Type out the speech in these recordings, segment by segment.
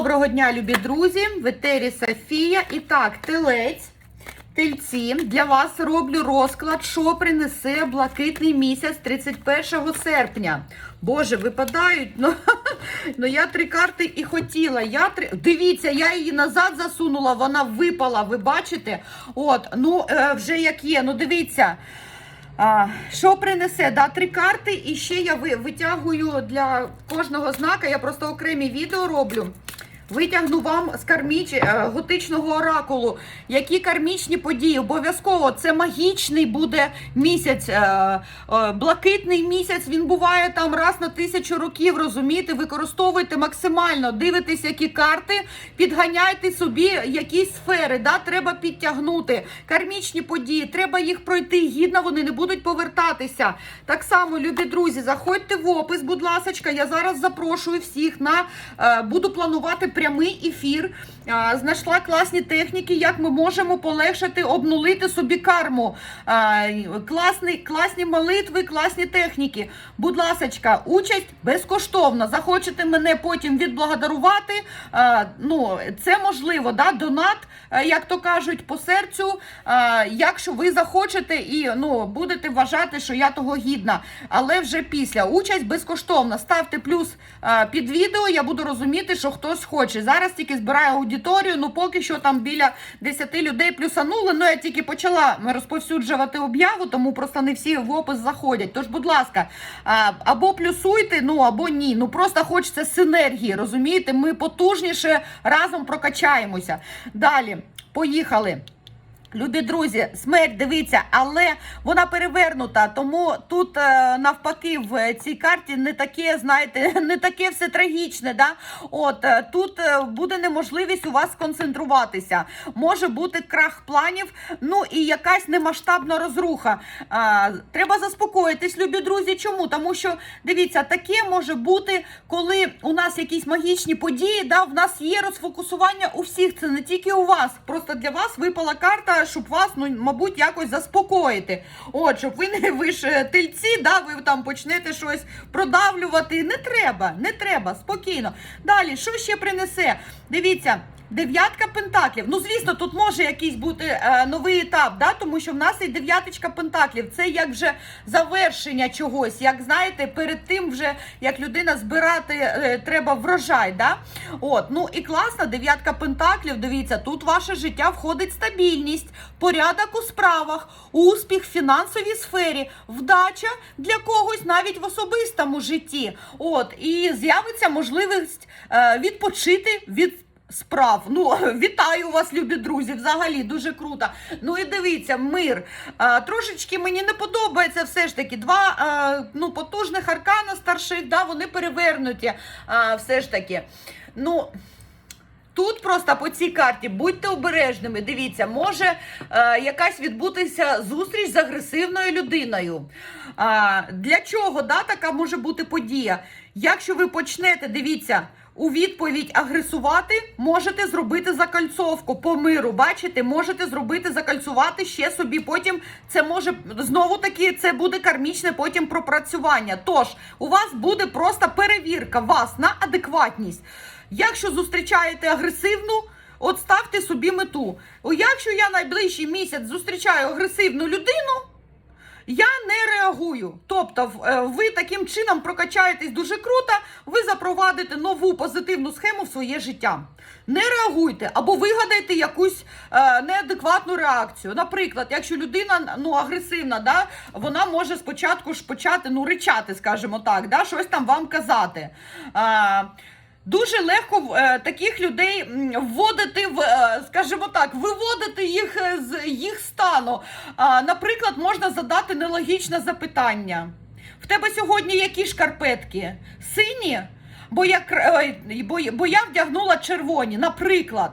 Доброго дня, любі друзі! В етері Софія. І так, телець, тельці. Для вас роблю розклад, що принесе блакитний місяць 31 серпня. Боже, випадають. Ну, ну я три карти і хотіла. Я три... Дивіться, я її назад засунула, вона випала, ви бачите? От, ну е, вже як є. Ну дивіться. А, що принесе? Да, три карти, і ще я витягую для кожного знака. Я просто окремі відео роблю. Витягну вам з карміч, е, готичного оракулу, які кармічні події. Обов'язково це магічний буде місяць, е, е, блакитний місяць. Він буває там раз на тисячу років. Розумієте, використовуйте максимально, дивитесь, які карти, підганяйте собі якісь сфери. Да? Треба підтягнути кармічні події. Треба їх пройти гідно. Вони не будуть повертатися. Так само, любі друзі, заходьте в опис, будь ласка. Я зараз запрошую всіх на буду планувати прямий ефір. Знайшла класні техніки, як ми можемо полегшити, обнулити собі карму. Класні, класні молитви, класні техніки. Будь ласка, участь безкоштовна. Захочете мене потім відблагодарувати. Ну, це можливо, да? донат, е, як то кажуть, по серцю. Якщо ви захочете і ну, будете вважати, що я того гідна. Але вже після участь безкоштовна. Ставте плюс під відео, я буду розуміти, що хтось хоче. Зараз тільки збираю аудиторію, ну поки що там біля 10 людей плюсанули. Ну я тільки почала розповсюджувати об'яву, тому просто не всі в опис заходять. Тож, будь ласка, або плюсуйте, ну або ні. Ну просто хочеться синергії, розумієте? Ми потужніше разом прокачаємося. Далі, поїхали. Любі друзі, смерть дивіться, але вона перевернута. Тому тут е, навпаки в цій карті не таке, знаєте, не таке все трагічне. Да? От е, тут е, буде неможливість у вас сконцентруватися. Може бути крах планів, ну і якась немасштабна розруха. А, треба заспокоїтись, любі друзі. Чому? Тому що дивіться, таке може бути, коли у нас якісь магічні події. Да, в нас є розфокусування у всіх. Це не тільки у вас. Просто для вас випала карта, щоб вас, ну мабуть, якось заспокоїти. От, щоб ви не ви ж тильці, тельці, да, ви там почнете щось продавлювати. Не треба, не треба, спокійно. Далі, що ще принесе? Дивіться. Дев'ятка пентаклів. Ну, звісно, тут може якийсь бути е, новий етап, да? тому що в нас і дев'яточка пентаклів. Це як вже завершення чогось. Як знаєте, перед тим, вже як людина збирати е, треба врожай. Да? От, ну і класна дев'ятка пентаклів. Дивіться, тут ваше життя входить стабільність, порядок у справах, успіх в фінансовій сфері, вдача для когось навіть в особистому житті. От, і з'явиться можливість е, відпочити від справ. Ну, вітаю вас, любі друзі. Взагалі дуже круто. Ну і дивіться, мир. А, трошечки мені не подобається все ж таки. Два а, ну, потужних аркана старших, да, вони перевернуті. А, все ж таки. Ну. Тут просто по цій карті будьте обережними. Дивіться, може е, якась відбутися зустріч з агресивною людиною. А, для чого да, така може бути подія? Якщо ви почнете, дивіться, у відповідь агресувати, можете зробити закальцовку по миру. Бачите, можете зробити закальцувати ще собі. Потім це може знову таки це буде кармічне потім пропрацювання. Тож у вас буде просто перевірка вас на адекватність. Якщо зустрічаєте агресивну, от ставте собі мету. Якщо я найближчий місяць зустрічаю агресивну людину. Я не реагую. Тобто, е, ви таким чином прокачаєтесь дуже круто, ви запровадите нову позитивну схему в своє життя. Не реагуйте або вигадайте якусь е, неадекватну реакцію. Наприклад, якщо людина ну, агресивна, да, вона може спочатку ж почати ну, ричати, скажімо так, да, щось там вам казати. Е, Дуже легко е, таких людей вводити в, е, скажімо так, виводити їх е, з їх стану. А, наприклад, можна задати нелогічне запитання. В тебе сьогодні які шкарпетки? Сині? Бо я, кр- бо, бо я вдягнула червоні, наприклад.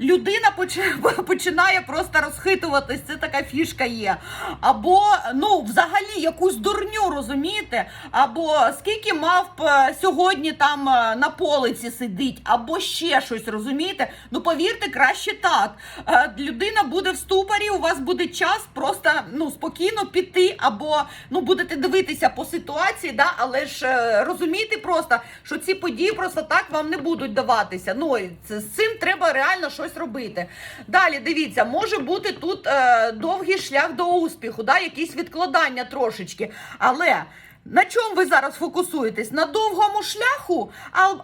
Людина починає просто розхитуватись, це така фішка є. Або ну, взагалі якусь дурню, розумієте? Або скільки мавп е, сьогодні там е, на полиці сидить, або ще щось, розумієте? Ну повірте, краще так. Е, Людина буде в ступорі, у вас буде час просто ну, спокійно піти, або ну, будете дивитися по ситуації, да? але ж е, розумійте просто, що ці події просто так вам не будуть даватися. Ну, з цим треба реально щось робити. Далі дивіться, може бути тут е, довгий шлях до успіху, да? якісь відкладання трошечки. Але. На чому ви зараз фокусуєтесь? На довгому шляху,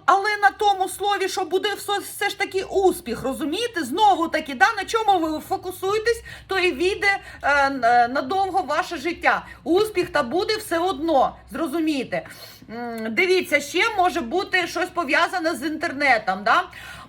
але на тому слові, що буде все, ж таки успіх, розумієте? Знову таки, да? на чому ви фокусуєтесь, то і війде е, н- надовго ваше життя. Успіх та буде все одно, зрозумієте. Дивіться, ще може бути щось пов'язане з інтернетом. Да?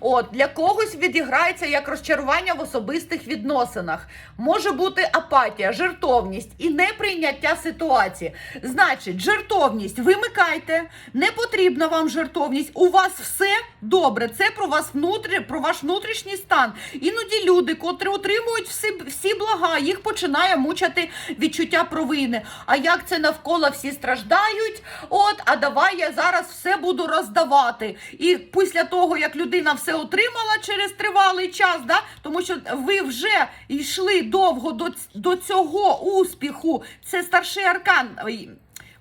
От, для когось відіграється як розчарування в особистих відносинах. Може бути апатія, жертовність і неприйняття ситуації. Значить, жертовність вимикайте, не потрібна вам жертовність. У вас все добре. Це про вас внутрі, про ваш внутрішній стан. Іноді люди, котрі отримують всі, всі блага, їх починає мучити відчуття провини. А як це навколо всі страждають? От, а давай я зараз все буду роздавати. І після того, як людина все отримала через тривалий час, да, тому що ви вже йшли довго до, до цього успіху. Це старший аркан.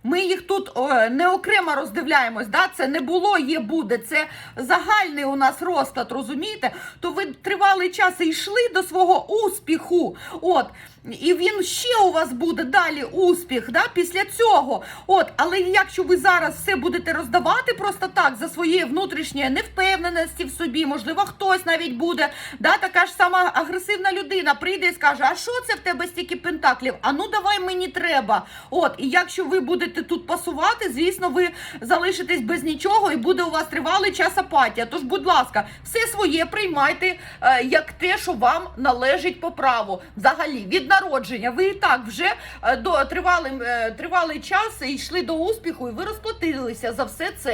Ми їх тут не окремо роздивляємось, да? це не було, є, буде. Це загальний у нас розклад, розумієте? То ви тривалий час і йшли до свого успіху. От. І він ще у вас буде далі успіх да, після цього. От, але якщо ви зараз все будете роздавати просто так за своєю внутрішньої невпевненості в собі, можливо, хтось навіть буде, да, така ж сама агресивна людина прийде і скаже: А що це в тебе стільки пентаклів? А ну давай мені треба. От, і якщо ви будете тут пасувати, звісно, ви залишитесь без нічого, і буде у вас тривалий час апатія. Тож, будь ласка, все своє приймайте е, як те, що вам належить по праву. Взагалі, від народження ви і так вже е, до тривалий, е, тривалий час і йшли до успіху, і ви розплатилися за все це.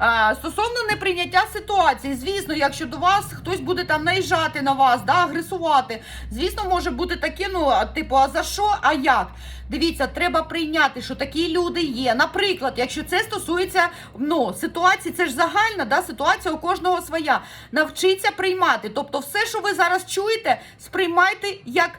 Е, стосовно неприйняття ситуації, звісно, якщо до вас хтось буде там наїжджати на вас, да, агресувати, звісно, може бути таке, ну, типу, а за що, а як? Дивіться, треба прийняти, що такі люди є. Наприклад, якщо це стосується ну, ситуації, це ж загальна да, ситуація у кожного своя. Навчіться приймати. Тобто, все, що ви зараз чуєте, сприймайте як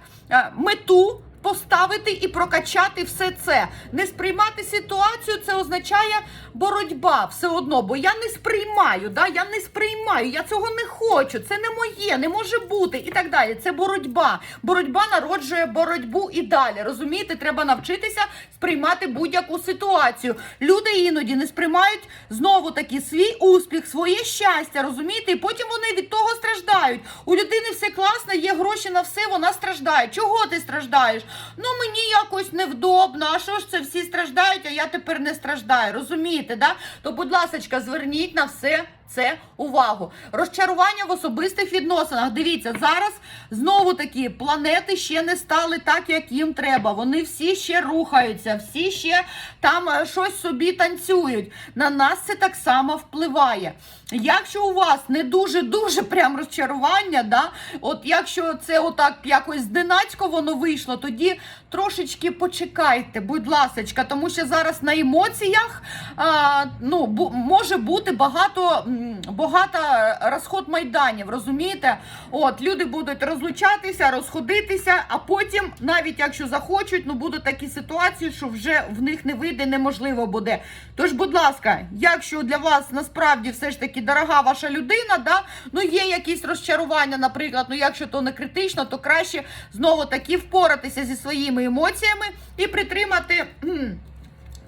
мету. Поставити і прокачати все це. Не сприймати ситуацію це означає боротьба все одно, бо я не сприймаю, да? я не сприймаю, я цього не хочу, це не моє, не може бути і так далі. Це боротьба. Боротьба народжує боротьбу і далі. Розумієте, треба навчитися сприймати будь-яку ситуацію. Люди іноді не сприймають знову таки свій успіх, своє щастя, розумієте, і потім вони від того страждають. У людини все класно, є гроші на все, вона страждає. Чого ти страждаєш? Ну мені якось невдобно. А що ж це всі страждають, а я тепер не страждаю. Розумієте, да? То, будь ласка, зверніть на все. Це увагу. Розчарування в особистих відносинах. Дивіться, зараз знову таки планети ще не стали так, як їм треба. Вони всі ще рухаються, всі ще там е, щось собі танцюють. На нас це так само впливає. Якщо у вас не дуже-дуже прям розчарування, да, от якщо це отак якось зненацько воно вийшло, тоді трошечки почекайте, будь ласочка, тому що зараз на емоціях а, ну, може бути багато, багато розход майданів, розумієте? От, люди будуть розлучатися, розходитися, а потім, навіть якщо захочуть, ну будуть такі ситуації, що вже в них не вийде, неможливо буде. Тож, будь ласка, якщо для вас насправді все ж таки дорога ваша людина, да, ну є якісь розчарування, наприклад, ну якщо то не критично, то краще знову таки впоратися зі своїми емоціями і притримати.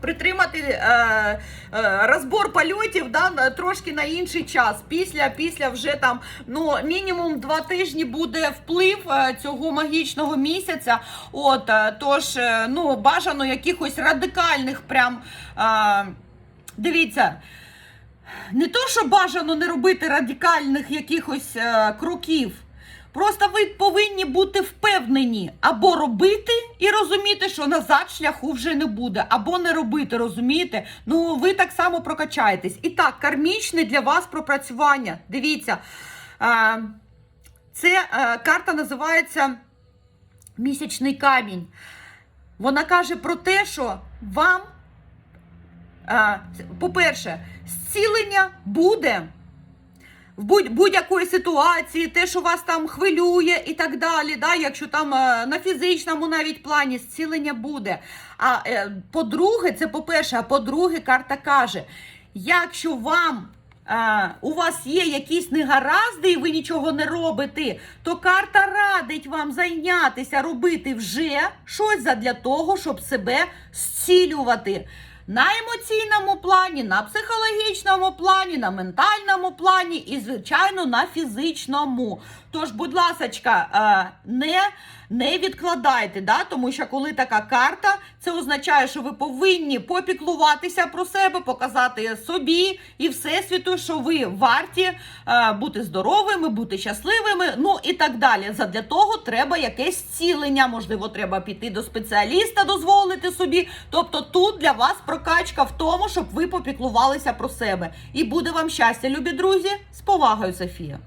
Притримати е, е, розбор польотів да, трошки на інший час. Після, після вже там ну, мінімум два тижні буде вплив е, цього магічного місяця. От, е, тож, е, ну, бажано якихось радикальних прям. Е, дивіться. Не то, що бажано не робити радикальних якихось е, кроків. Просто ви повинні бути впевнені або робити і розуміти, що назад шляху вже не буде, або не робити, розумієте? Ну, ви так само прокачаєтесь. І так, кармічне для вас пропрацювання. Дивіться. Е, Це е, карта називається місячний камінь. Вона каже про те, що вам, по-перше, зцілення буде в будь- будь-якої ситуації, те, що вас там хвилює і так далі. Да? Якщо там е, на фізичному навіть плані зцілення буде. А е, по-друге, це по-перше, а по-друге, карта каже: якщо вам. е, у вас є якісь негаразди, і ви нічого не робите, то карта радить вам зайнятися, робити вже щось задля того, щоб себе зцілювати. На емоційному плані, на психологічному плані, на ментальному плані і, звичайно, на фізичному. Тож, будь ласочка, е, не, не відкладайте, да? тому що коли така карта, це означає, що ви повинні попіклуватися про себе, показати собі і всесвіту, що ви варті е, бути здоровими, бути щасливими, ну і так далі. Задля того треба якесь зцілення. Можливо, треба піти до спеціаліста, дозволити собі. Тобто тут для вас прокачка в тому, щоб ви попіклувалися про себе. І буде вам щастя, любі друзі, з повагою, Софія.